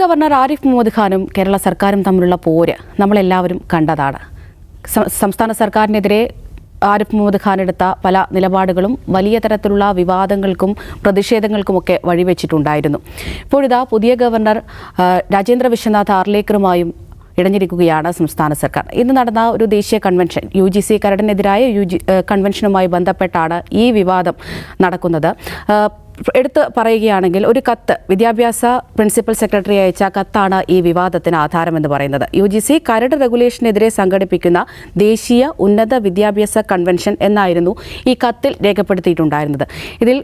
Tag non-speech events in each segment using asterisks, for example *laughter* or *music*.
Governor Arif Muhammad ഖാനും കേരള സർക്കാരും തമ്മിലുള്ള പോര് നമ്മളെല്ലാവരും കണ്ടതാണ്. സംസ്ഥാന സർക്കാരിനെതിരെ ആരിഫ് മുഹമ്മദ് ഖാൻ എടുത്ത പല നിലപാടുകളും വലിയ തരത്തിലുള്ള വിവാദങ്ങൾക്കും പ്രതിഷേധങ്ങൾക്കുമൊക്കെ വഴിവെച്ചിട്ടുണ്ടായിരുന്നു. ഇപ്പോഴിതാ പുതിയ ഗവർണർ രാജേന്ദ്ര വിശ്വനാഥ് ആർലേക്കറുമായും ഇടഞ്ഞിരിക്കുകയാണ് സംസ്ഥാന സർക്കാർ. ഇന്ന് നടന്ന ഒരു ദേശീയ കൺവെൻഷൻ യു ജി സി കരടിനെതിരായ യു ജി കൺവെൻഷനുമായി ബന്ധപ്പെട്ടാണ് ഈ വിവാദം നടക്കുന്നത്. എടുത്ത് പറയുകയാണെങ്കിൽ ഒരു കത്ത് വിദ്യാഭ്യാസ പ്രിൻസിപ്പൽ സെക്രട്ടറി അയച്ച കത്താണ് ഈ വിവാദത്തിന് ആധാരമെന്ന് പറയുന്നത്. യു ജി സി കരട് റെഗുലേഷനെതിരെ സംഘടിപ്പിക്കുന്ന ദേശീയ ഉന്നത വിദ്യാഭ്യാസ കൺവെൻഷൻ എന്നായിരുന്നു ഈ കത്തിൽ രേഖപ്പെടുത്തിയിട്ടുണ്ടായിരുന്നത്. ഇതിൽ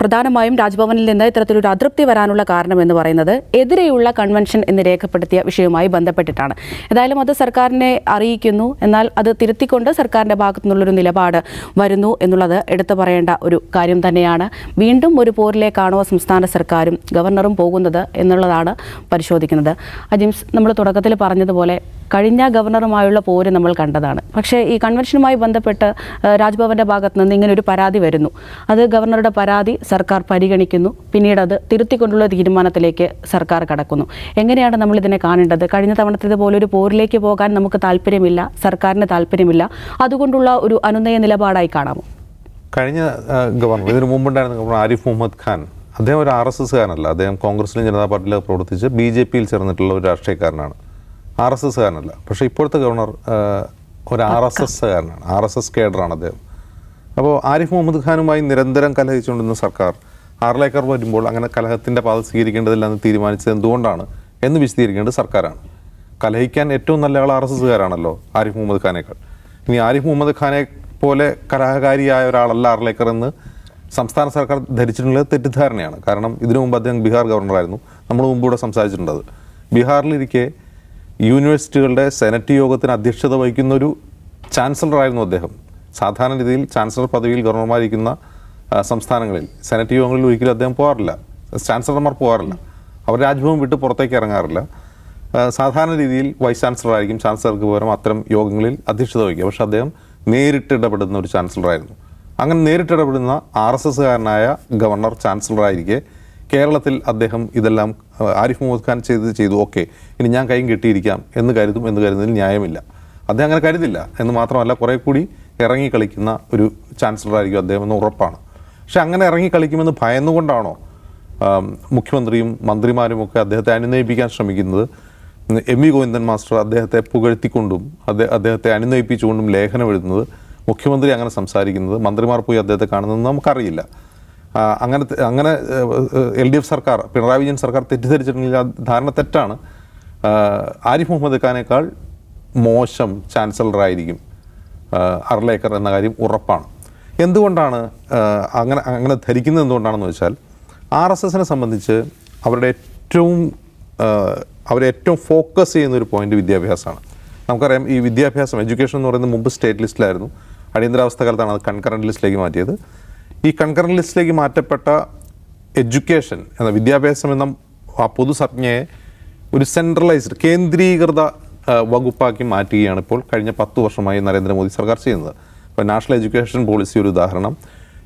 പ്രധാനമായും രാജ്ഭവനിൽ നിന്ന് ഇത്തരത്തിലൊരു അതൃപ്തി വരാനുള്ള കാരണം എന്ന് പറയുന്നത് എതിരെയുള്ള കൺവെൻഷൻ എന്ന് രേഖപ്പെടുത്തിയ വിഷയവുമായി ബന്ധപ്പെട്ടിട്ടാണ്. ഏതായാലും അത് സർക്കാരിനെ അറിയിക്കുന്നു. എന്നാൽ അത് തിരുത്തിക്കൊണ്ട് സർക്കാരിന്റെ ഭാഗത്തു നിന്നുള്ളൊരു നിലപാട് വരുന്നു എന്നുള്ളത് എടുത്തു പറയേണ്ട ഒരു കാര്യം തന്നെയാണ്. വീണ്ടും ഒരു പോരിലേക്കാണോ സംസ്ഥാന സർക്കാരും ഗവർണറും പോകുന്നത് എന്നുള്ളതാണ് പരിശോധിക്കുന്നത്. അജിംസ് നമ്മൾ തുടക്കത്തിൽ പറഞ്ഞതുപോലെ കഴിഞ്ഞ ഗവർണറുമായുള്ള പോര് നമ്മൾ കണ്ടതാണ്. പക്ഷേ ഈ കൺവെൻഷനുമായി ബന്ധപ്പെട്ട് രാജ്ഭവന്റെ ഭാഗത്തുനിന്ന് ഭാഗത്ത് നിന്ന് ഇങ്ങനെ ഒരു പരാതി വരുന്നു. അത് ഗവർണറുടെ പരാതി സർക്കാർ പരിഗണിക്കുന്നു. പിന്നീട് അത് തിരുത്തിക്കൊണ്ടുള്ള തീരുമാനത്തിലേക്ക് സർക്കാർ കടക്കുന്നു. എങ്ങനെയാണ് നമ്മൾ ഇതിനെ കാണേണ്ടത്? കഴിഞ്ഞ തവണത്തേതുപോലെ ഒരു പോരിലേക്ക് പോകാൻ നമുക്ക് താല്പര്യമില്ല സർക്കാരിന് താല്പര്യമില്ല. അതുകൊണ്ടുള്ള ഒരു അനുനയ നിലപാടായി കാണാമോ? കഴിഞ്ഞ ഗവർണർ ഇതിനു മുമ്പുണ്ടായിരുന്ന ഗവർണർ ആരിഫ് മുഹമ്മദ് ഖാൻ അദ്ദേഹം ഒരു ആർ എസ് എസ്സുകാരനല്ല അദ്ദേഹം കോൺഗ്രസിലും ജനതാ പാർട്ടിയിലൊക്കെ പ്രവർത്തിച്ച് ബി ജെ പിയിൽ ചേർന്നിട്ടുള്ള ഒരു രാഷ്ട്രീയക്കാരനാണ്. ആർ എസ് എസ്സുകാരനല്ല പക്ഷേ ഇപ്പോഴത്തെ ഗവർണർ ഒരു ആർ എസ് എസ്സുകാരനാണ് ആർ എസ് എസ് കേഡറാണ് അദ്ദേഹം. അപ്പോൾ ആരിഫ് മുഹമ്മദ് ഖാനുമായി നിരന്തരം കലഹിച്ചുകൊണ്ടിരുന്ന സർക്കാർ ആറിലേക്കർ വരുമ്പോൾ അങ്ങനെ കലഹത്തിന്റെ പാത സ്വീകരിക്കേണ്ടതില്ല എന്ന് തീരുമാനിച്ചത് എന്തുകൊണ്ടാണ് എന്ന് വിശദീകരിക്കേണ്ടത് സർക്കാരാണ്. കലഹിക്കാൻ ഏറ്റവും നല്ല ആൾ ആർ എസ് എസ്സുകാരാണല്ലോ ആരിഫ് മുഹമ്മദ് ഖാനേക്കാൾ. ഇനി ആരിഫ് മുഹമ്മദ് ഖാനെ പോലെ കലഹകാരിയായ ഒരാളല്ല ആറിലേക്കർ എന്ന് സംസ്ഥാന സർക്കാർ ധരിച്ചിട്ടുള്ളത് തെറ്റിദ്ധാരണയാണ്. കാരണം ഇതിനു മുമ്പ് അദ്ദേഹം ബീഹാർ ഗവർണറായിരുന്നു. നമ്മൾ മുമ്പ് ഇവിടെ സംസാരിച്ചിട്ടുണ്ട് അത്. ബീഹാറിലിരിക്കെ യൂണിവേഴ്സിറ്റികളുടെ സെനറ്റ് യോഗത്തിന് അധ്യക്ഷത വഹിക്കുന്ന ഒരു ചാൻസലറായിരുന്നു അദ്ദേഹം. സാധാരണ രീതിയിൽ ചാൻസലർ പദവിയിൽ ഗവർണർമാരിക്കുന്ന സംസ്ഥാനങ്ങളിൽ സെനറ്റ് യോഗങ്ങളിൽ ഒരിക്കലും അദ്ദേഹം പോകാറില്ല. ചാൻസലർമാർ പോകാറില്ല. അവർ രാജ്ഭവൻ വിട്ട് പുറത്തേക്ക് ഇറങ്ങാറില്ല. സാധാരണ രീതിയിൽ വൈസ് ചാൻസലർ ആയിരിക്കും ചാൻസലർക്ക് പകരം അത്തരം യോഗങ്ങളിൽ അധ്യക്ഷത വഹിക്കുക. പക്ഷേ അദ്ദേഹം നേരിട്ട് ഇടപെടുന്ന ഒരു ചാൻസലറായിരുന്നു. അങ്ങനെ നേരിട്ട് ഇടപെടുന്ന ആർ എസ് എസ്സുകാരനായ ഗവർണർ ചാൻസലറായിരിക്കെ കേരളത്തിൽ അദ്ദേഹം ഇതെല്ലാം ആരിഫ് മുഹമ്മദ് ഖാൻ ചെയ്ത് ചെയ്തു. ഓക്കെ ഇനി ഞാൻ കൈയും കെട്ടിയിരിക്കാം എന്ന് കരുതും എന്ന് കരുതുന്നതിൽ ന്യായമില്ല. അദ്ദേഹം അങ്ങനെ കരുതില്ല എന്ന് മാത്രമല്ല കുറേ കൂടി ഇറങ്ങി കളിക്കുന്ന ഒരു ചാൻസലറായിരിക്കും അദ്ദേഹം എന്ന് ഉറപ്പാണ്. പക്ഷെ അങ്ങനെ ഇറങ്ങി കളിക്കുമെന്ന് ഭയന്നുകൊണ്ടാണോ മുഖ്യമന്ത്രിയും മന്ത്രിമാരും ഒക്കെ അദ്ദേഹത്തെ അനുനയിപ്പിക്കാൻ ശ്രമിക്കുന്നത്? എം വി ഗോവിന്ദൻ മാസ്റ്റർ അദ്ദേഹത്തെ പുകഴ്ത്തിക്കൊണ്ടും അദ്ദേഹം അദ്ദേഹത്തെ അനുനയിപ്പിച്ചുകൊണ്ടും ലേഖനം എഴുതുന്നത് മുഖ്യമന്ത്രി അങ്ങനെ സംസാരിക്കുന്നത് മന്ത്രിമാർ പോയി അദ്ദേഹത്തെ കാണുന്നത് നമുക്കറിയില്ല. അങ്ങനെ അങ്ങനെ എൽ ഡി എഫ് സർക്കാർ പിണറായി വിജയൻ സർക്കാർ തെറ്റിദ്ധരിച്ചിട്ടുണ്ടെങ്കിൽ ധാരണ തെറ്റാണ്. ആരിഫ് മുഹമ്മദ് ഖാനേക്കാൾ മോശം ചാൻസലറായിരിക്കും. അർലേക്കർ എന്ന കാര്യം ഉറപ്പാണ്. എന്തുകൊണ്ടാണ് അങ്ങനെ അങ്ങനെ ധരിക്കുന്നത് എന്തുകൊണ്ടാണെന്ന് വെച്ചാൽ ആർ എസ് എസിനെ സംബന്ധിച്ച് അവരുടെ ഏറ്റവും അവരേറ്റവും ഫോക്കസ് ചെയ്യുന്ന ഒരു പോയിന്റ് വിദ്യാഭ്യാസമാണ്. നമുക്കറിയാം ഈ വിദ്യാഭ്യാസം എഡ്യൂക്കേഷൻ എന്ന് പറയുന്നത് മുമ്പ് സ്റ്റേറ്റ് ലിസ്റ്റിലായിരുന്നു അടിയന്തരാവസ്ഥ കാലത്താണ് അത് കൺകറന്റ് ലിസ്റ്റിലേക്ക് മാറ്റിയത്. ഈ കൺകറന്റ് ലിസ്റ്റിലേക്ക് മാറ്റപ്പെട്ട എഡ്യൂക്കേഷൻ എന്ന വിദ്യാഭ്യാസം എന്ന ആ പൊതുസംജ്ഞയെ ഒരു സെൻട്രലൈസ്ഡ് കേന്ദ്രീകൃത വകുപ്പാക്കി മാറ്റുകയാണ് ഇപ്പോൾ കഴിഞ്ഞ പത്ത് വർഷമായി നരേന്ദ്രമോദി സർക്കാർ ചെയ്യുന്നത്. ഇപ്പോൾ നാഷണൽ എഡ്യൂക്കേഷൻ പോളിസി ഒരു ഉദാഹരണം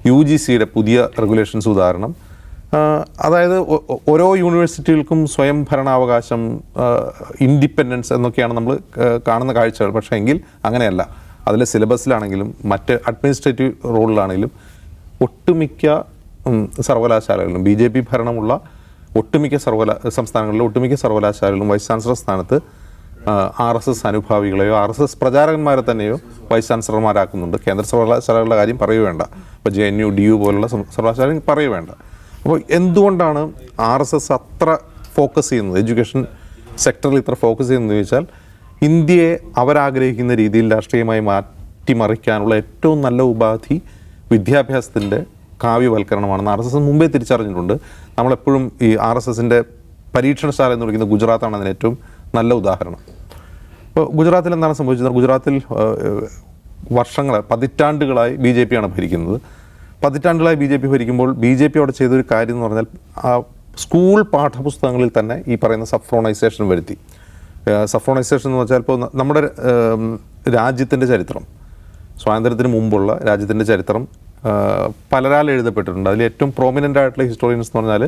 യു ജി സിയുടെ പുതിയ റെഗുലേഷൻസ് ഉദാഹരണം. അതായത് ഓരോ യൂണിവേഴ്സിറ്റികൾക്കും സ്വയം ഭരണാവകാശം ഇൻഡിപെൻഡൻസ് എന്നൊക്കെയാണ് നമ്മൾ കാണുന്ന കാഴ്ചകൾ. പക്ഷേ എങ്കിൽ അങ്ങനെയല്ല. അതിലെ സിലബസിലാണെങ്കിലും മറ്റ് അഡ്മിനിസ്ട്രേറ്റീവ് റോളിലാണെങ്കിലും ഒട്ടുമിക്ക സർവകലാശാലകളിലും ബി ജെ പി ഭരണമുള്ള ഒട്ടുമിക്ക സർവകലാ സംസ്ഥാനങ്ങളിലെ ഒട്ടുമിക്ക സർവകലാശാലകളിലും വൈസ് ചാൻസലർ സ്ഥാനത്ത് ആർ എസ് എസ് അനുഭാവികളെയോ ആർ എസ് എസ് പ്രചാരകന്മാരെ തന്നെയോ വൈസ് ചാൻസലർമാരാക്കുന്നുണ്ട്. കേന്ദ്ര സർവകലാശാലകളുടെ കാര്യം പറയുവേണ്ട ഇപ്പോൾ J N U D U പോലുള്ള സർവകലാശാല പറയുവേണ്ട അപ്പോൾ എന്തുകൊണ്ടാണ് ആർ എസ് എസ് അത്ര ഫോക്കസ് ചെയ്യുന്നത്? എഡ്യൂക്കേഷൻ സെക്ടറിൽ ഇത്ര ഫോക്കസ് ചെയ്യുന്നത് ചോദിച്ചാൽ ഇന്ത്യയെ അവരാഗ്രഹിക്കുന്ന രീതിയിൽ രാഷ്ട്രീയമായി മാറ്റിമറിക്കാനുള്ള ഏറ്റവും നല്ല ഉപാധി വിദ്യാഭ്യാസത്തിന്റെ കാവ്യവൽക്കരണമാണെന്ന് ആർ എസ് എസ് മുമ്പേ തിരിച്ചറിഞ്ഞിട്ടുണ്ട്. നമ്മളെപ്പോഴും ഈ ആർ എസ് എസിന്റെ പരീക്ഷണശാല എന്ന് വിളിക്കുന്ന ഗുജറാത്താണ് അതിന് ഏറ്റവും നല്ല ഉദാഹരണം. ഇപ്പോൾ ഗുജറാത്തിൽ എന്താണ് സംഭവിച്ചത്? ഗുജറാത്തിൽ വർഷങ്ങൾ പതിറ്റാണ്ടുകളായി ബി ജെ പിയാണ് ഭരിക്കുന്നത്. പതിറ്റാണ്ടുകളായി ബി ജെ പി ഭരിക്കുമ്പോൾ ബി ജെ പി അവിടെ ചെയ്തൊരു കാര്യം എന്ന് പറഞ്ഞാൽ ആ സ്കൂൾ പാഠപുസ്തകങ്ങളിൽ തന്നെ ഈ പറയുന്ന സഫ്രോണൈസേഷൻ വരുത്തി. സഫ്രോണൈസേഷൻ എന്ന് വെച്ചാൽ ഇപ്പോൾ നമ്മുടെ രാജ്യത്തിന്റെ ചരിത്രം. സ്വാതന്ത്ര്യത്തിന് മുമ്പുള്ള രാജ്യത്തിന്റെ ചരിത്രം പലരാൽ എഴുതപ്പെട്ടിട്ടുണ്ട്. അതിൽ ഏറ്റവും പ്രോമിനന്റ് ആയിട്ടുള്ള ഹിസ്റ്റോറിയൻസ് എന്ന് പറഞ്ഞാൽ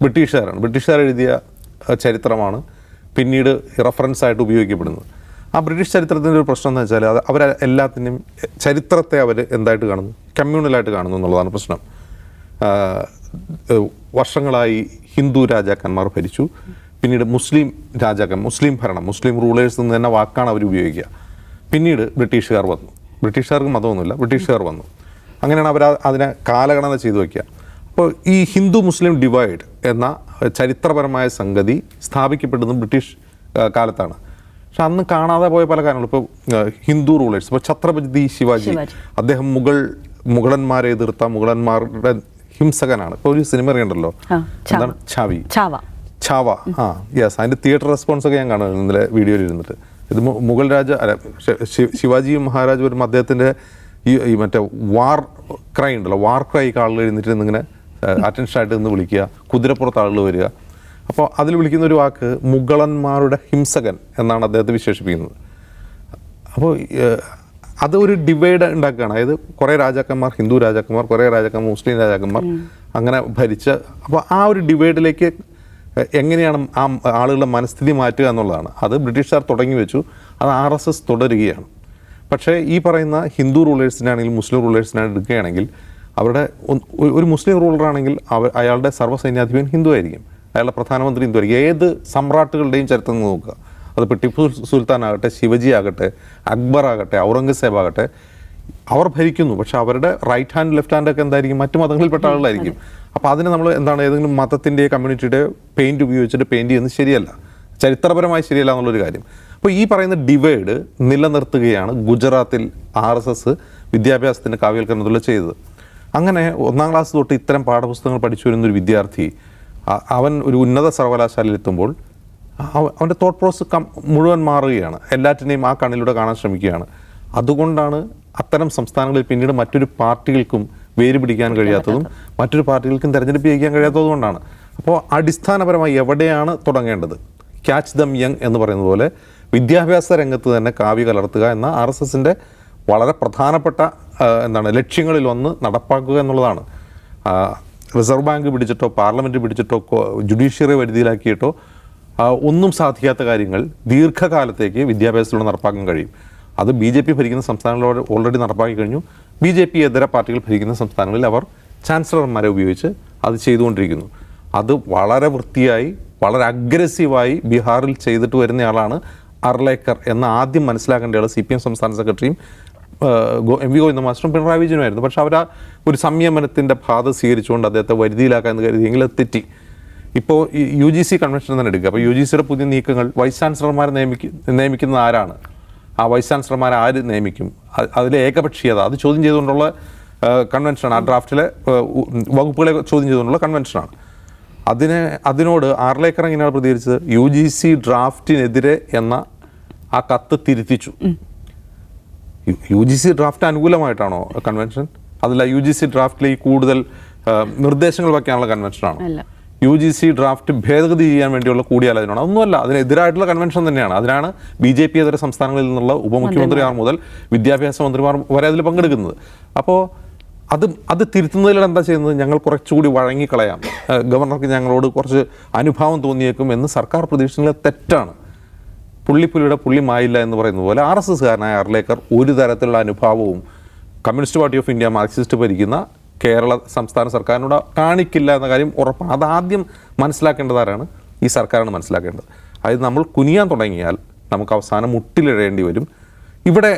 ബ്രിട്ടീഷുകാരാണ്. ബ്രിട്ടീഷുകാർ എഴുതിയ ചരിത്രമാണ് പിന്നീട് റെഫറൻസ് ആയിട്ട് ഉപയോഗിക്കപ്പെടുന്നത്. ആ ബ്രിട്ടീഷ് ചരിത്രത്തിന്റെ ഒരു പ്രശ്നം എന്ന് വെച്ചാൽ അത് അവർ എല്ലാത്തിനും ചരിത്രത്തെ അവർ എന്തായിട്ട് കാണുന്നു? കമ്മ്യൂണലായിട്ട് കാണുന്നു എന്നുള്ളതാണ് പ്രശ്നം. വർഷങ്ങളായി ഹിന്ദു രാജാക്കന്മാർ ഭരിച്ചു. പിന്നീട് മുസ്ലിം രാജാക്കൻ മുസ്ലിം ഭരണം മുസ്ലിം റൂളേഴ്സ് എന്ന് തന്നെ വാക്കാണ് അവർ ഉപയോഗിക്കുക. പിന്നീട് ബ്രിട്ടീഷുകാർ വന്നു. ബ്രിട്ടീഷുകാർക്ക് മതമൊന്നുമില്ല ബ്രിട്ടീഷുകാർ വന്നു. അങ്ങനെയാണ് അവർ അതിനെ കാലഗണന ചെയ്തു വയ്ക്കുക അപ്പോൾ ഈ ഹിന്ദു മുസ്ലിം ഡിവൈഡ് എന്ന ചരിത്രപരമായ സംഗതി സ്ഥാപിക്കപ്പെടുന്നത് ബ്രിട്ടീഷ് കാലത്താണ്. പക്ഷെ അന്ന് കാണാതെ പോയ പല കാര്യങ്ങളും ഇപ്പോൾ ഹിന്ദു റൂളേഴ്സ് ഇപ്പോൾ ഛത്രപതി ശിവാജി. അദ്ദേഹം മുഗൾ മുഗളന്മാരെ എതിർത്ത മുഗളന്മാരുടെ ഹിംസകനാണ്. ഇപ്പോൾ ഒരു സിനിമ ഛാവ. എന്താണ്? ഛാവി ചാവ. ഛാവ ആ യെസ് അതിന്റെ തിയേറ്റർ റെസ്പോൺസ് ഒക്കെ ഞാൻ കാണുന്നത് ഇന്നലെ വീഡിയോയിൽ ഇരുന്നിട്ട്. ഇത് മുഗൾ രാജ അല്ല ശിവാജി മഹാരാജ് വരുമ്പോൾ അദ്ദേഹത്തിന്റെ ഈ ഈ മറ്റേ വാർ ക്രൈ ഉണ്ടല്ലോ. വാർ ക്രൈ ആളുകൾ എഴുന്നിട്ട് ഇന്നിങ്ങനെ അറ്റൻഷൻ ആയിട്ട് നിന്ന് വിളിക്കുക കുതിരപ്പുറത്ത് ആളുകൾ വരിക. അപ്പോൾ അതിൽ വിളിക്കുന്ന ഒരു വാക്ക് മുഗളന്മാരുടെ ഹിംസകൻ എന്നാണ് അദ്ദേഹത്തെ വിശേഷിപ്പിക്കുന്നത്. അപ്പോൾ അത് ഒരു ഡിവൈഡ് ഉണ്ടാക്കുകയാണ്. അതായത് കുറേ രാജാക്കന്മാർ ഹിന്ദു രാജാക്കന്മാർ കുറേ രാജാക്കന്മാർ മുസ്ലിം രാജാക്കന്മാർ അങ്ങനെ ഭരിച്ച അപ്പോൾ ആ ഒരു ഡിവൈഡിലേക്ക് എങ്ങനെയാണ് ആ ആളുകളുടെ മനസ്ഥിതി മാറ്റുക എന്നുള്ളതാണ്. അത് ബ്രിട്ടീഷുകാർ തുടങ്ങി വെച്ചു. അത് ആർ എസ് എസ് തുടരുകയാണ്. പക്ഷേ ഈ പറയുന്ന ഹിന്ദു റൂളേഴ്സിനാണെങ്കിൽ മുസ്ലിം റൂളേഴ്സിനാണ് എടുക്കുകയാണെങ്കിൽ അവരുടെ ഒരു മുസ്ലിം റൂളറാണെങ്കിൽ അവ അയാളുടെ സർവസൈന്യാധിപൻ ഹിന്ദു ആയിരിക്കും. അയാളുടെ പ്രധാനമന്ത്രി ഹിന്ദു ആയിരിക്കും ഏത് സമ്രാട്ടുകളുടെയും ചരിത്രം നോക്കുക. അതിപ്പോൾ ടിപ്പു സുൽത്താൻ ആകട്ടെ ശിവജി ആകട്ടെ അക്ബർ ആകട്ടെ ഔറംഗസേബ് ആകട്ടെ അവർ ഭരിക്കുന്നു. പക്ഷെ അവരുടെ റൈറ്റ് ഹാൻഡ് ലെഫ്റ്റ് ഹാൻഡ് ഒക്കെ എന്തായിരിക്കും? മറ്റു മതങ്ങളിൽപ്പെട്ട ആളുകളായിരിക്കും. അപ്പോൾ അതിന് നമ്മൾ എന്താണ് ഏതെങ്കിലും മതത്തിന്റെ കമ്മ്യൂണിറ്റിയുടെ പെയിന്റ് ഉപയോഗിച്ചിട്ട് പെയിന്റ് ചെയ്യുന്നത് ശരിയല്ല. ചരിത്രപരമായി ശരിയല്ല എന്നുള്ളൊരു കാര്യം. അപ്പോൾ ഈ പറയുന്ന ഡിവൈഡ് നിലനിർത്തുകയാണ് ഗുജറാത്തിൽ ആർ എസ് എസ് വിദ്യാഭ്യാസത്തിന്റെ കാവ്യവൽക്കരണത്തിലൂടെ ചെയ്തത്. അങ്ങനെ ഒന്നാം ക്ലാസ് തൊട്ട് ഇത്തരം പാഠപുസ്തകങ്ങൾ പഠിച്ചു വരുന്നൊരു വിദ്യാർത്ഥി അവൻ ഒരു ഉന്നത സർവകലാശാലയിൽ എത്തുമ്പോൾ അവ- അവന്റെ തോട്ട് പ്രോസസ് കം മുഴുവൻ മാറുകയാണ്. എല്ലാറ്റിനെയും ആ കണ്ണിലൂടെ കാണാൻ ശ്രമിക്കുകയാണ്. അതുകൊണ്ടാണ് അത്തരം സംസ്ഥാനങ്ങളിൽ പിന്നീട് മറ്റൊരു പാർട്ടികൾക്കും വേര് പിടിക്കാൻ കഴിയാത്തതും മറ്റൊരു പാർട്ടികൾക്കും തിരഞ്ഞെടുപ്പ് ജയിക്കാൻ കഴിയാത്തതും കൊണ്ടാണ്. അപ്പോൾ അടിസ്ഥാനപരമായി എവിടെയാണ് തുടങ്ങേണ്ടത്? ക്യാച്ച് ദം യങ് എന്ന് പറയുന്നത് പോലെ വിദ്യാഭ്യാസ രംഗത്ത് തന്നെ കാവ്യ കലർത്തുക എന്ന ആർ എസ് എസിന്റെ വളരെ പ്രധാനപ്പെട്ട എന്താണ് ലക്ഷ്യങ്ങളിൽ ഒന്ന് നടപ്പാക്കുക എന്നുള്ളതാണ്. റിസർവ് ബാങ്ക് പിടിച്ചിട്ടോ പാർലമെന്റ് പിടിച്ചിട്ടോ ജുഡീഷ്യറി വരുതിയിലാക്കിയിട്ടോ ഒന്നും സാധിക്കാത്ത കാര്യങ്ങൾ ദീർഘകാലത്തേക്ക് വിദ്യാഭ്യാസത്തിലൂടെ നടപ്പാക്കാൻ കഴിയും. അത് ബി ജെ പി ഭരിക്കുന്ന സംസ്ഥാനങ്ങളോട് ഓൾറെഡി നടപ്പാക്കി കഴിഞ്ഞു. ബി ജെ പി ഇതര പാർട്ടികൾ ഭരിക്കുന്ന സംസ്ഥാനങ്ങളിൽ അവർ ചാൻസലർമാരെ ഉപയോഗിച്ച് അത് ചെയ്തുകൊണ്ടിരിക്കുന്നു. അത് വളരെ വൃത്തിയായി വളരെ അഗ്രസീവായി ബീഹാറിൽ ചെയ്തിട്ട് വരുന്നയാളാണ് അർലേക്കർ എന്ന് ആദ്യം മനസ്സിലാക്കേണ്ടയാൾ സി പി എം സംസ്ഥാന സെക്രട്ടറിയും എം വി ഗോവിന്ദ മാസ്റ്ററും പിണറായി വിജയനുമായിരുന്നു പക്ഷെ അവർ ആ ഒരു സംയമനത്തിന്റെ പാത സ്വീകരിച്ചുകൊണ്ട് അദ്ദേഹത്തെ വരുതിയിലാക്കാൻ കരുതിയെങ്കിൽ അത് തെറ്റി. ഇപ്പോൾ യു ജി സി കൺവെൻഷൻ തന്നെ എടുക്കുക. അപ്പോൾ യു ജി സിയുടെ പുതിയ നീക്കങ്ങൾ വൈസ് ചാൻസലർമാരെ നിയമിക്ക നിയമിക്കുന്നത് ആരാണ്? ആ വൈസ് ചാൻസലർമാരെ ആര് നിയമിക്കും? അതിലെ ഏകപക്ഷീയത അത് ചോദ്യം ചെയ്തുകൊണ്ടുള്ള കൺവെൻഷനാണ് ആ ഡ്രാഫ്റ്റിലെ വകുപ്പുകളെ ചോദ്യം ചെയ്തുകൊണ്ടുള്ള കൺവെൻഷനാണ് അതിനെ അതിനോട് ആർലേക്കർ എങ്ങനെയാണ് പ്രതികരിച്ചത്. യു ജി സി ഡ്രാഫ്റ്റിനെതിരെ എന്ന ആ കത്ത് തിരുത്തിച്ചു. യു ജി സി ഡ്രാഫ്റ്റ് അനുകൂലമായിട്ടാണോ കൺവെൻഷൻ അതല്ല യു ജി സി ഡ്രാഫ്റ്റിലേക്ക് കൂടുതൽ നിർദ്ദേശങ്ങൾ വയ്ക്കാനുള്ള കൺവെൻഷനാണോ. യു ജി സി ഡ്രാഫ്റ്റ് ഭേദഗതി ചെയ്യാൻ വേണ്ടിയുള്ള കൂടിയാലോചനയാണ്. അതൊന്നുമല്ല അതിനെതിരായിട്ടുള്ള കൺവെൻഷൻ തന്നെയാണ്. അതിനാണ് ബി ജെ പി ഇതര സംസ്ഥാനങ്ങളിൽ നിന്നുള്ള ഉപമുഖ്യമന്ത്രിമാർ മുതൽ വിദ്യാഭ്യാസ മന്ത്രിമാർ വരെ അതിൽ പങ്കെടുക്കുന്നത്. അപ്പോൾ അത് അത് തിരുത്തുന്നതിലൂടെ എന്താ ചെയ്യുന്നത്? ഞങ്ങൾ കുറച്ചുകൂടി വഴങ്ങിക്കളയാം. ഗവർണർക്ക് ഞങ്ങളോട് കുറച്ച് അനുഭാവം തോന്നിയേക്കും എന്ന് സർക്കാർ പ്രതീക്ഷിക്കുന്നത് തെറ്റാണ്. പുള്ളിപ്പുലിയുടെ പുള്ളി മായില്ല എന്ന് പറയുന്നത് പോലെ ആർ എസ് എസ്കാരനായ അർലേക്കർ ഒരു തരത്തിലുള്ള അനുഭാവവും communist party of India Marxist ഭരിക്കുന്ന കേരള സംസ്ഥാന സർക്കാരിനോട് കാണിക്കില്ല എന്ന കാര്യം ഉറപ്പാണ്. അതാദ്യം മനസ്സിലാക്കേണ്ടതാരാണ്? ഈ സർക്കാരാണ് മനസ്സിലാക്കേണ്ടത്. അതായത് നമ്മൾ കുനിയാൻ തുടങ്ങിയാൽ നമുക്ക് അവസാനം മുട്ടിലിഴേണ്ടി വരും. ഇവിടെ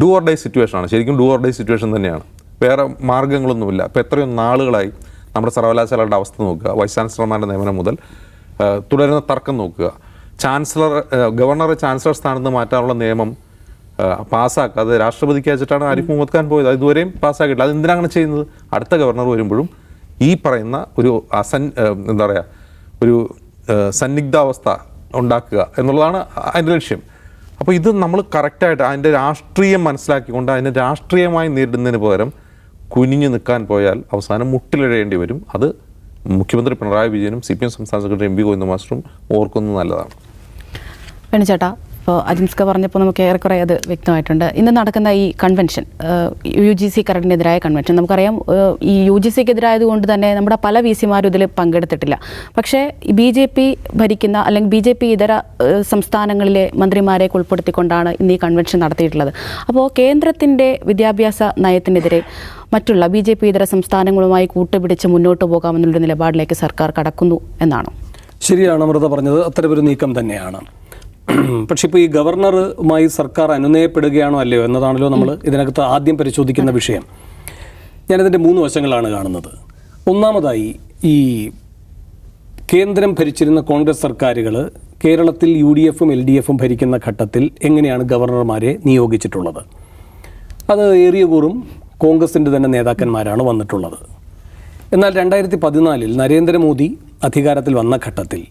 ഡു ഓർ ഡേ സിറ്റുവേഷനാണ്. ശരിക്കും ഡു ഓർ ഡേ സിറ്റുവേഷൻ തന്നെയാണ്. വേറെ മാർഗങ്ങളൊന്നുമില്ല ഇപ്പോൾ എത്രയോ നാളുകളായി നമ്മുടെ സർവകലാശാലയുടെ അവസ്ഥ നോക്കുക. വൈസ് ചാൻസലർമാരുടെ നിയമനം മുതൽ തുടരുന്ന തർക്കം നോക്കുക. ചാൻസലർ ഗവർണർ ചാൻസലർ സ്ഥാനത്ത് മാറ്റാനുള്ള നിയമം പാസ്സാക്കുക അത് രാഷ്ട്രപതിക്ക് അയച്ചിട്ടാണ് ആരിഫ് മുഹമ്മദ് ഖാൻ പോയത്. അത് ഇതുവരെയും പാസ്സാക്കിയിട്ടില്ല. അത് എന്തിനാണ് അങ്ങനെ ചെയ്യുന്നത്? അടുത്ത ഗവർണർ വരുമ്പോഴും ഈ പറയുന്ന ഒരു അസൻ എന്താ പറയുക ഒരു സന്നിഗ്ധാവസ്ഥ ഉണ്ടാക്കുക എന്നുള്ളതാണ് അതിന്റെ ലക്ഷ്യം. അപ്പോൾ ഇത് നമ്മൾ കറക്റ്റായിട്ട് അതിന്റെ രാഷ്ട്രീയം മനസ്സിലാക്കിക്കൊണ്ട് അതിനെ രാഷ്ട്രീയമായി നേരിടുന്നതിന് പകരം കുനിഞ്ഞു നിൽക്കാൻ പോയാൽ അവസാനം മുട്ടിലിഴേണ്ടി വരും. അത് മുഖ്യമന്ത്രി പിണറായി വിജയനും സി പി എം സംസ്ഥാന സെക്രട്ടറി എം പി ഗോവിന്ദ മാസ്റ്ററും ഓർക്കുന്നത് നല്ലതാണ്. വേണുചേട്ടാ ഇപ്പോൾ അജിൻസ്ക പറഞ്ഞപ്പോൾ നമുക്ക് ഏറെക്കുറെ അത് വ്യക്തമായിട്ടുണ്ട്. ഇന്ന് നടക്കുന്ന ഈ കൺവെൻഷൻ യു ജി സി കറണ്ടിനെതിരായ കൺവെൻഷൻ നമുക്കറിയാം ഈ യു ജി സിക്ക് എതിരായതുകൊണ്ട് തന്നെ നമ്മുടെ പല വി സിമാരും ഇതിൽ പങ്കെടുത്തിട്ടില്ല. പക്ഷേ ബി ജെ പി ഭരിക്കുന്ന അല്ലെങ്കിൽ ബി ജെ പി ഇതര സംസ്ഥാനങ്ങളിലെ മന്ത്രിമാരെ ഉൾപ്പെടുത്തിക്കൊണ്ടാണ് ഇന്ന് ഈ കൺവെൻഷൻ നടത്തിയിട്ടുള്ളത്. അപ്പോൾ കേന്ദ്രത്തിന്റെ വിദ്യാഭ്യാസ നയത്തിനെതിരെ മറ്റുള്ള ബി ജെ പി ഇതര സംസ്ഥാനങ്ങളുമായി കൂട്ടുപിടിച്ച് മുന്നോട്ട് പോകാമെന്നുള്ള നിലപാടിലേക്ക് സർക്കാർ കടക്കുന്നു എന്നാണോ. ശരിയാണ് അമൃത പറഞ്ഞത്. അത്തരമൊരു നീക്കം തന്നെയാണ്. *clears throat* പക്ഷെ ഇപ്പോൾ ഈ ഗവർണറുമായി സർക്കാർ അനുനയപ്പെടുകയാണോ അല്ലയോ എന്നതാണല്ലോ നമ്മൾ ഇതിനകത്ത് ആദ്യം പരിശോധിക്കുന്ന വിഷയം. ഞാനിതിന്റെ മൂന്ന് വശങ്ങളാണ് കാണുന്നത്. ഒന്നാമതായി ഈ കേന്ദ്രം ഭരിച്ചിരുന്ന കോൺഗ്രസ് സർക്കാരുകൾ കേരളത്തിൽ യു ഡി എഫും എൽ ഡി എഫും ഭരിക്കുന്ന ഘട്ടത്തിൽ എങ്ങനെയാണ് ഗവർണർമാരെ നിയോഗിച്ചിട്ടുള്ളത്? അത് ഏറിയ കൂറും കോൺഗ്രസിന്റെ തന്നെ നേതാക്കന്മാരാണ് വന്നിട്ടുള്ളത്. എന്നാൽ രണ്ടായിരത്തി പതിനാലിൽ നരേന്ദ്രമോദി അധികാരത്തിൽ വന്ന ഘട്ടത്തിൽ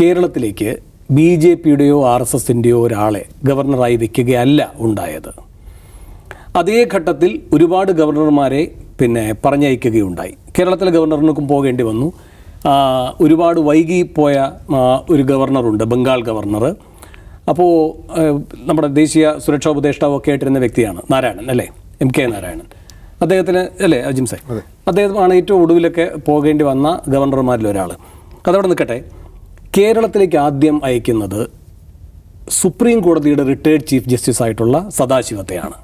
കേരളത്തിലേക്ക് ബി ജെ പിയുടെയോ ആർ എസ് എസിന്റെയോ ഒരാളെ ഗവർണറായി വയ്ക്കുകയല്ല ഉണ്ടായത്. അതേ ഘട്ടത്തിൽ ഒരുപാട് ഗവർണർമാരെ പിന്നെ പറഞ്ഞയക്കുകയുണ്ടായി. കേരളത്തിലെ ഗവർണറിനൊക്കെ പോകേണ്ടി വന്നു. ഒരുപാട് വൈകി പോയ ഒരു ഗവർണറുണ്ട് ബംഗാൾ ഗവർണർ. അപ്പോൾ നമ്മുടെ ദേശീയ സുരക്ഷാ ഉപദേഷ്ടാവ് ഒക്കെ ആയിട്ടിരുന്ന വ്യക്തിയാണ് നാരായണൻ അല്ലേ? M K Narayanan. അദ്ദേഹത്തിന് അല്ലേ അജിം സാർ അദ്ദേഹമാണ് ഏറ്റവും ഒടുവിലൊക്കെ പോകേണ്ടി വന്ന ഗവർണർമാരിൽ ഒരാൾ അതവിടെ നിൽക്കട്ടെ. കേരളത്തിലേക്ക് ആദ്യം അയക്കുന്നത് സുപ്രീം കോടതിയുടെ റിട്ടയർഡ് ചീഫ് ജസ്റ്റിസ് ആയിട്ടുള്ള സദാശിവത്തെയാണ്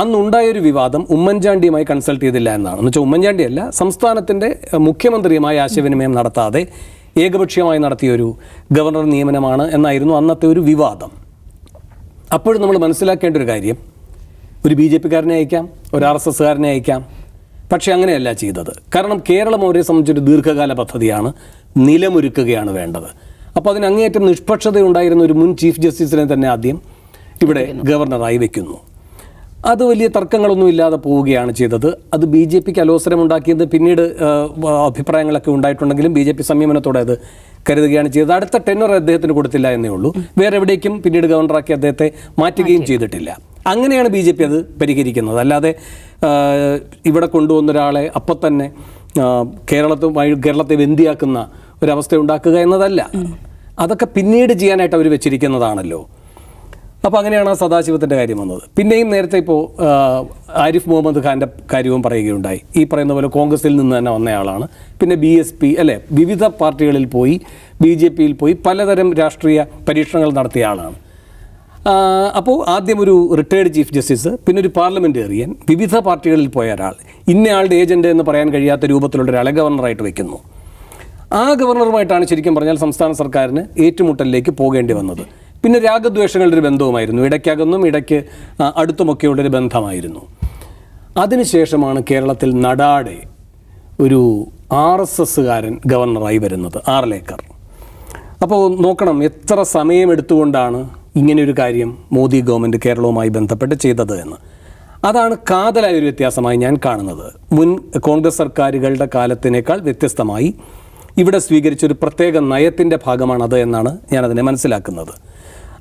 അന്നുണ്ടായൊരു വിവാദം ഉമ്മൻചാണ്ടിയുമായി കൺസൾട്ട് ചെയ്തില്ല എന്നാണ്. എന്ന് വെച്ചാൽ ഉമ്മൻചാണ്ടി അല്ല സംസ്ഥാനത്തിന്റെ മുഖ്യമന്ത്രിയുമായി ആശയവിനിമയം നടത്താതെ ഏകപക്ഷീയമായി നടത്തിയൊരു ഗവർണർ നിയമനമാണ് എന്നായിരുന്നു അന്നത്തെ ഒരു വിവാദം. അപ്പോഴും നമ്മൾ മനസ്സിലാക്കേണ്ട ഒരു കാര്യം ഒരു ബി ജെ പിക്കാരനെ അയക്കാം ഒരു ആർ എസ് എസ്സുകാരനെ അയക്കാം പക്ഷേ അങ്ങനെയല്ല ചെയ്തത്. കാരണം കേരളം അവരെ സംബന്ധിച്ചൊരു ദീർഘകാല പദ്ധതിയാണ്. നിലമൊരുക്കുകയാണ് വേണ്ടത്. അപ്പോൾ അതിന് അങ്ങേയറ്റം നിഷ്പക്ഷതയുണ്ടായിരുന്ന ഒരു മുൻ ചീഫ് ജസ്റ്റിസിനെ തന്നെ ആദ്യം ഇവിടെ ഗവർണറായി വെക്കുന്നു. അത് വലിയ തർക്കങ്ങളൊന്നും ഇല്ലാതെ പോവുകയാണ് ചെയ്തത്. അത് ബി ജെ പിക്ക് അലോസരമുണ്ടാക്കിയത് പിന്നീട് അഭിപ്രായങ്ങളൊക്കെ ഉണ്ടായിട്ടുണ്ടെങ്കിലും ബി ജെ പി സംയമനത്തോടെ അത് കരുതുകയാണ് ചെയ്തത്. അടുത്ത ടെന്നർ അദ്ദേഹത്തിന് കൊടുത്തില്ല എന്നേ ഉള്ളൂ. വേറെ എവിടേക്കും പിന്നീട് ഗവർണറാക്കി അദ്ദേഹത്തെ മാറ്റുകയും ചെയ്തിട്ടില്ല. അങ്ങനെയാണ് ബി ജെ പി അത് പരിഹരിക്കുന്നത്. അല്ലാതെ ഇവിടെ കൊണ്ടുവന്ന ഒരാളെ അപ്പം തന്നെ കേരളത്തുമായി കേരളത്തെ വെന്തിയാക്കുന്ന ഒരവസ്ഥ ഉണ്ടാക്കുക എന്നതല്ല. അതൊക്കെ പിന്നീട് ചെയ്യാനായിട്ട് അവർ വെച്ചിരിക്കുന്നതാണല്ലോ. അപ്പോൾ അങ്ങനെയാണ് സദാശിവത്തിന്റെ കാര്യം വന്നത്. പിന്നെയും നേരത്തെ ഇപ്പോൾ ആരിഫ് മുഹമ്മദ് ഖാന്റെ കാര്യവും പറയുകയുണ്ടായി. ഈ പറയുന്ന പോലെ കോൺഗ്രസിൽ നിന്ന് തന്നെ വന്നയാളാണ് പിന്നെ ബി എസ് പി അല്ലെ വിവിധ പാർട്ടികളിൽ പോയി ബി ജെ പിയിൽ പോയി പലതരം രാഷ്ട്രീയ പരീക്ഷണങ്ങൾ നടത്തിയ ആളാണ്. അപ്പോൾ ആദ്യം ഒരു റിട്ടയർഡ് ചീഫ് ജസ്റ്റിസ് പിന്നെ ഒരു പാർലമെന്റേറിയൻ വിവിധ പാർട്ടികളിൽ പോയ ഒരാൾ ഇന്നയാളുടെ ഏജന്റ് എന്ന് പറയാൻ കഴിയാത്ത രൂപത്തിലുള്ള ഒരാളെ ഗവർണറായിട്ട് വയ്ക്കുന്നു ആ ഗവർണറുമായിട്ടാണ് ശരിക്കും പറഞ്ഞാൽ സംസ്ഥാന സർക്കാരിന് ഏറ്റുമുട്ടലിലേക്ക് പോകേണ്ടി വന്നത്. പിന്നെ രാഗദ്വേഷങ്ങളുടെ ഒരു ബന്ധവുമായിരുന്നു. ഇടയ്ക്കകന്നും ഇടയ്ക്ക് അടുത്തുമൊക്കെയുള്ളൊരു ബന്ധമായിരുന്നു. അതിനുശേഷമാണ് കേരളത്തിൽ നടാടെ ഒരു ആർ എസ് എസ്സുകാരൻ ഗവർണറായി വരുന്നത് ആർലേക്കർ അപ്പോൾ നോക്കണം എത്ര സമയമെടുത്തുകൊണ്ടാണ് ഇങ്ങനെയൊരു കാര്യം മോദി ഗവൺമെന്റ് കേരളവുമായി ബന്ധപ്പെട്ട് ചെയ്തത് എന്ന്. അതാണ് കാതലായ ഒരു വ്യത്യാസമായി ഞാൻ കാണുന്നത്. മുൻ കോൺഗ്രസ് സർക്കാരുകളുടെ കാലത്തിനേക്കാൾ വ്യത്യസ്തമായി ഇവിടെ സ്വീകരിച്ചൊരു പ്രത്യേക നയത്തിന്റെ ഭാഗമാണത് എന്നാണ് ഞാനതിനെ മനസ്സിലാക്കുന്നത്.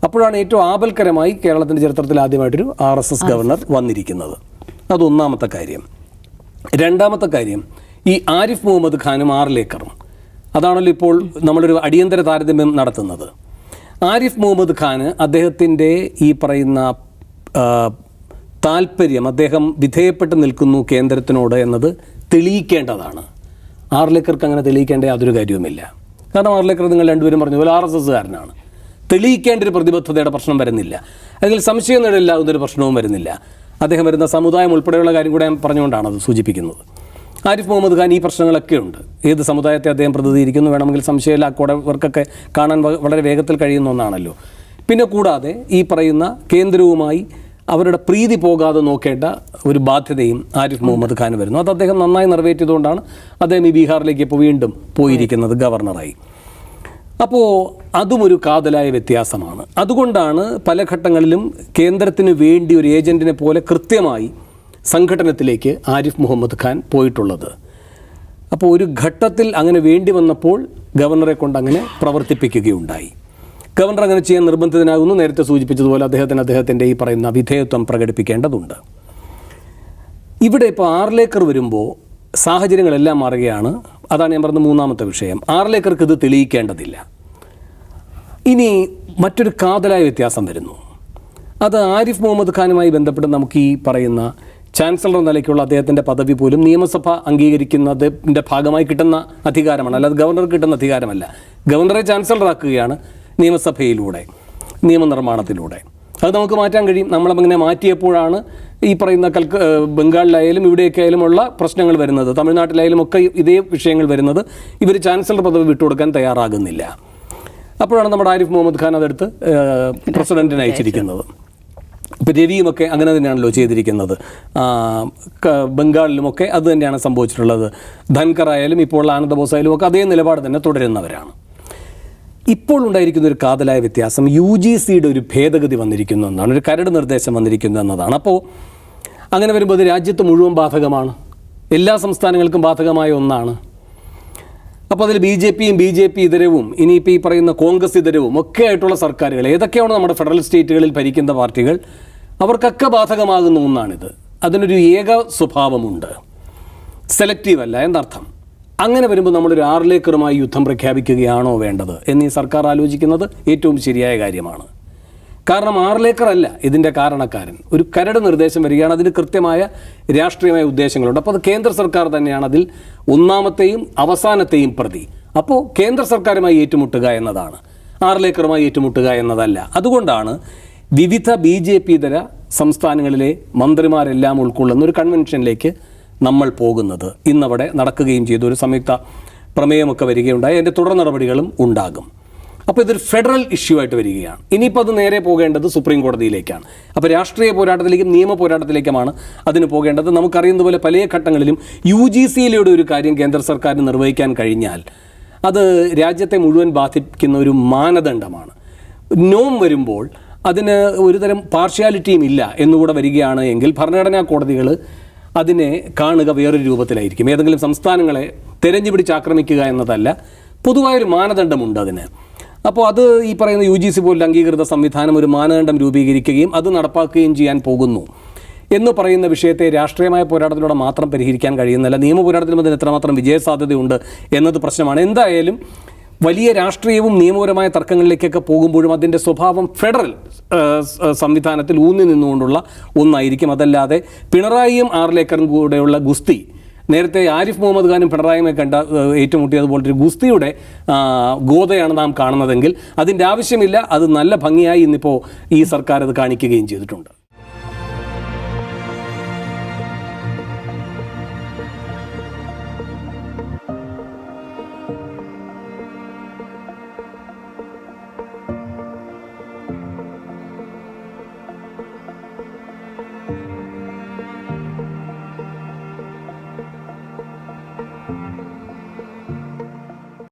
അപ്പോഴാണ് ഏറ്റവും ആപൽക്കരമായി കേരളത്തിന്റെ ചരിത്രത്തിൽ ആദ്യമായിട്ടൊരു ആർ എസ് എസ് ഗവർണർ വന്നിരിക്കുന്നത്. അതൊന്നാമത്തെ കാര്യം. രണ്ടാമത്തെ കാര്യം ഈ ആരിഫ് മുഹമ്മദ് ഖാനും ആറിലേക്കറും. അതാണല്ലോ ഇപ്പോൾ നമ്മളൊരു അടിയന്തര താരതമ്യം നടത്തുന്നത്. ആരിഫ് മുഹമ്മദ് ഖാന് അദ്ദേഹത്തിന്റെ ഈ പറയുന്ന താല്പര്യം അദ്ദേഹം വിധേയപ്പെട്ട് നിൽക്കുന്നു കേന്ദ്രത്തിനോട് എന്നത് തെളിയിക്കേണ്ടതാണ്. ആർലേക്കർക്ക് അങ്ങനെ തെളിയിക്കേണ്ട യാതൊരു കാര്യവുമില്ല. കാരണം ആർലേക്കർ നിങ്ങൾ രണ്ടുപേരും പറഞ്ഞ പോലെ ആർ എസ് എസ്സുകാരനാണ്. തെളിയിക്കേണ്ട ഒരു പ്രതിബദ്ധതയുടെ പ്രശ്നം വരുന്നില്ല. അല്ലെങ്കിൽ സംശയം നേടില്ലാവുന്ന ഒരു പ്രശ്നവും വരുന്നില്ല. അദ്ദേഹം വരുന്ന സമുദായം ഉൾപ്പെടെയുള്ള കാര്യം കൂടെ ഞാൻ പറഞ്ഞുകൊണ്ടാണ് അത് സൂചിപ്പിക്കുന്നത്. ആരിഫ് മുഹമ്മദ് ഖാൻ ഈ പ്രശ്നങ്ങളൊക്കെ ഉണ്ട്. ഏത് സമുദായത്തെ അദ്ദേഹം പ്രതിനിധീകരിക്കുന്നു വേണമെങ്കിൽ സംശയമില്ല അക്കോടവർക്കൊക്കെ കാണാൻ വളരെ വേഗത്തിൽ കഴിയുന്ന ഒന്നാണല്ലോ. പിന്നെ കൂടാതെ ഈ പറയുന്ന കേന്ദ്രവുമായി അവരുടെ പ്രീതി പോകാതെ നോക്കേണ്ട ഒരു ബാധ്യതയും ആരിഫ് മുഹമ്മദ് ഖാൻ വരുന്നു. അത് അദ്ദേഹം നന്നായി നിറവേറ്റിയതുകൊണ്ടാണ് അദ്ദേഹം ഈ ബീഹാറിലേക്ക് ഇപ്പോൾ വീണ്ടും പോയിരിക്കുന്നത് ഗവർണറായി. അപ്പോൾ അതും ഒരു കാതലായ വ്യത്യാസമാണ്. അതുകൊണ്ടാണ് പല ഘട്ടങ്ങളിലും കേന്ദ്രത്തിന് വേണ്ടി ഒരു ഏജന്റിനെ പോലെ കൃത്യമായി സംഘടനത്തിലേക്ക് ആരിഫ് മുഹമ്മദ് ഖാൻ പോയിട്ടുള്ളത്. അപ്പോൾ ഒരു ഘട്ടത്തിൽ അങ്ങനെ വേണ്ടി വന്നപ്പോൾ ഗവർണറെ കൊണ്ട് അങ്ങനെ പ്രവർത്തിപ്പിക്കുകയുണ്ടായി. ഗവർണർ അങ്ങനെ ചെയ്യാൻ നിർബന്ധിതനാകുന്നു. നേരത്തെ സൂചിപ്പിച്ചതുപോലെ അദ്ദേഹത്തിന് അദ്ദേഹത്തിന്റെ ഈ പറയുന്ന വിധേയത്വം പ്രകടിപ്പിക്കേണ്ടതുണ്ട്. ഇവിടെ ഇപ്പോൾ ആറിലേക്കർ വരുമ്പോൾ സാഹചര്യങ്ങളെല്ലാം മാറുകയാണ്. അതാണ് ഞാൻ പറഞ്ഞ മൂന്നാമത്തെ വിഷയം. ആറിലേക്കർക്ക് ഇത് തെളിയിക്കേണ്ടതില്ല. ഇനി മറ്റൊരു കാതലായ വ്യത്യാസം വരുന്നു. അത് ആരിഫ് മുഹമ്മദ് ഖാനുമായി ബന്ധപ്പെട്ട് നമുക്ക് ഈ പറയുന്ന ചാൻസലർ നിലയ്ക്കുള്ള അദ്ദേഹത്തിന്റെ പദവി പോലും നിയമസഭ അംഗീകരിക്കുന്നതിന്റെ ഭാഗമായി കിട്ടുന്ന അധികാരമാണ്. അല്ലാതെ ഗവർണർ കിട്ടുന്ന അധികാരമല്ല. ഗവർണറെ ചാൻസലറാക്കുകയാണ് നിയമസഭയിലൂടെ നിയമനിർമ്മാണത്തിലൂടെ. അത് നമുക്ക് മാറ്റാൻ കഴിയും. നമ്മളങ്ങനെ മാറ്റിയപ്പോഴാണ് ഈ പറയുന്ന കൽക്ക ബംഗാളിലായാലും ഇവിടെയൊക്കെ ആയാലും ഉള്ള പ്രശ്നങ്ങൾ വരുന്നത്. തമിഴ്നാട്ടിലായാലും ഒക്കെ ഇതേ വിഷയങ്ങൾ വരുന്നത്. ഇവർ ചാൻസലർ പദവി വിട്ടുകൊടുക്കാൻ തയ്യാറാകുന്നില്ല. അപ്പോഴാണ് നമ്മുടെ ആരിഫ് മുഹമ്മദ് ഖാൻ അതെടുത്ത് പ്രസിഡന്റിന് അയച്ചിരിക്കുന്നത്. ഇപ്പോൾ രവിയുമൊക്കെ അങ്ങനെ തന്നെയാണല്ലോ ചെയ്തിരിക്കുന്നത്. ബംഗാളിലുമൊക്കെ അത് തന്നെയാണ് സംഭവിച്ചിട്ടുള്ളത്. ധൻകർ ആയാലും ഇപ്പോൾ ആനന്ദ ബോസ് ആയാലും ഒക്കെ അതേ നിലപാട് തന്നെ തുടരുന്നവരാണ്. ഇപ്പോൾ ഉണ്ടായിരിക്കുന്ന ഒരു കാതലായ വ്യത്യാസം യു ജി സിയുടെ ഒരു ഭേദഗതി വന്നിരിക്കുന്നു എന്നാണ് ഒരു കരട് നിർദ്ദേശം വന്നിരിക്കുന്നു എന്നതാണ്. അപ്പോൾ അങ്ങനെ വരുമ്പോൾ അത് രാജ്യത്ത് മുഴുവൻ ബാധകമാണ്. എല്ലാ സംസ്ഥാനങ്ങൾക്കും ബാധകമായ ഒന്നാണ്. അപ്പോൾ അതിൽ ബി ജെ പിയും ബി ജെ പി ഇതരവും ഇനിയിപ്പോൾ ഈ പറയുന്ന കോൺഗ്രസ് ഇതരവും ഒക്കെ ആയിട്ടുള്ള സർക്കാരുകൾ ഏതൊക്കെയാണ് നമ്മുടെ ഫെഡറൽ സ്റ്റേറ്റുകളിൽ ഭരിക്കുന്ന പാർട്ടികൾ അവർക്കൊക്കെ ബാധകമാകുന്ന ഒന്നാണിത്. അതിനൊരു ഏക സ്വഭാവമുണ്ട്. സെലക്റ്റീവ് അല്ല എന്നർത്ഥം അങ്ങനെ വരുമ്പോൾ നമ്മളൊരു ആറിലേക്കറുമായി യുദ്ധം പ്രഖ്യാപിക്കുകയാണോ വേണ്ടത് എന്നീ സർക്കാർ ആലോചിക്കുന്നത് ഏറ്റവും ശരിയായ കാര്യമാണ്. കാരണം ആറിലേക്കർ അല്ല ഇതിന്റെ കാരണക്കാരൻ. ഒരു കരട് നിർദ്ദേശം വരികയാണ് അതിന് കൃത്യമായ രാഷ്ട്രീയമായ ഉദ്ദേശങ്ങളുണ്ട്. അപ്പോൾ അത് കേന്ദ്ര സർക്കാർ തന്നെയാണ് അതിൽ ഒന്നാമത്തെയും അവസാനത്തെയും പ്രതി. അപ്പോൾ കേന്ദ്ര സർക്കാരുമായി ഏറ്റുമുട്ടുക എന്നതാണ്. ആറിലേക്കറുമായി ഏറ്റുമുട്ടുക എന്നതല്ല. അതുകൊണ്ടാണ് വിവിധ ബി ജെ പി ഇതര സംസ്ഥാനങ്ങളിലെ മന്ത്രിമാരെല്ലാം ഉൾക്കൊള്ളുന്ന ഒരു കൺവെൻഷനിലേക്ക് നമ്മൾ പോകുന്നത്. ഇന്നവിടെ നടക്കുകയും ചെയ്തു. ഒരു സംയുക്ത പ്രമേയമൊക്കെ വരികയുണ്ടായി. അതിന്റെ തുടർ നടപടികളും ഉണ്ടാകും. അപ്പോൾ ഇതൊരു ഫെഡറൽ ഇഷ്യൂ ആയിട്ട് വരികയാണ്. ഇനിയിപ്പോൾ അത് നേരെ പോകേണ്ടത് സുപ്രീം കോടതിയിലേക്കാണ്. അപ്പോൾ രാഷ്ട്രീയ പോരാട്ടത്തിലേക്കും നിയമ പോരാട്ടത്തിലേക്കുമാണ് അതിന് പോകേണ്ടത്. നമുക്കറിയുന്ന പോലെ പല ഘട്ടങ്ങളിലും യു ജി സിയിലൂടെ ഒരു കാര്യം കേന്ദ്ര സർക്കാരിന് നിർവഹിക്കാൻ കഴിഞ്ഞാൽ അത് രാജ്യത്തെ മുഴുവൻ ബാധിക്കുന്ന ഒരു മാനദണ്ഡമാണ്. നോം വരുമ്പോൾ അതിന് ഒരുതരം പാർഷ്യാലിറ്റിയും ഇല്ല എന്നുകൂടെ വരികയാണ് എങ്കിൽ ഭരണഘടനാ കോടതികൾ അതിനെ കാണുക വേറൊരു രൂപത്തിലായിരിക്കും. ഏതെങ്കിലും സംസ്ഥാനങ്ങളെ തെരഞ്ഞു പിടിച്ച് ആക്രമിക്കുക എന്നതല്ല പൊതുവായൊരു മാനദണ്ഡമുണ്ട് അതിന്. അപ്പോൾ അത് ഈ പറയുന്ന യു ജി സി പോലുള്ള അംഗീകൃത സംവിധാനം ഒരു മാനദണ്ഡം രൂപീകരിക്കുകയും അത് നടപ്പാക്കുകയും ചെയ്യാൻ പോകുന്നു. എന്ന് പറയുന്ന വിഷയത്തെ രാഷ്ട്രീയമായ പോരാട്ടത്തിലൂടെ മാത്രം പരിഹരിക്കാൻ കഴിയുന്നില്ല നിയമ പോരാട്ടത്തിലും അതിന് എത്രമാത്രം വിജയസാധ്യതയുണ്ട് എന്നത് പ്രശ്നമാണ്. എന്തായാലും വലിയ രാഷ്ട്രീയവും നിയമപരമായ തർക്കങ്ങളിലേക്കൊക്കെ പോകുമ്പോഴും അതിന്റെ സ്വഭാവം ഫെഡറൽ സംവിധാനത്തിൽ ഊന്നി നിന്നുകൊണ്ടുള്ള ഒന്നായിരിക്കും. അതല്ലാതെ പിണറായിയും ആറിലേക്കറും കൂടെയുള്ള ഗുസ്തി. നേരത്തെ ആരിഫ് മുഹമ്മദ് ഖാനും പിണറായിയുമേ കണ്ട ഏറ്റുമുട്ടിയതുപോലൊരു ഗുസ്തിയുടെ ഗോതയാണ് നാം കാണുന്നതെങ്കിൽ അതിന്റെ ആവശ്യമില്ല അത് നല്ല ഭംഗിയായി ഇന്നിപ്പോൾ ഈ സർക്കാർ അത് കാണിക്കുകയും ചെയ്തിട്ടുണ്ട്.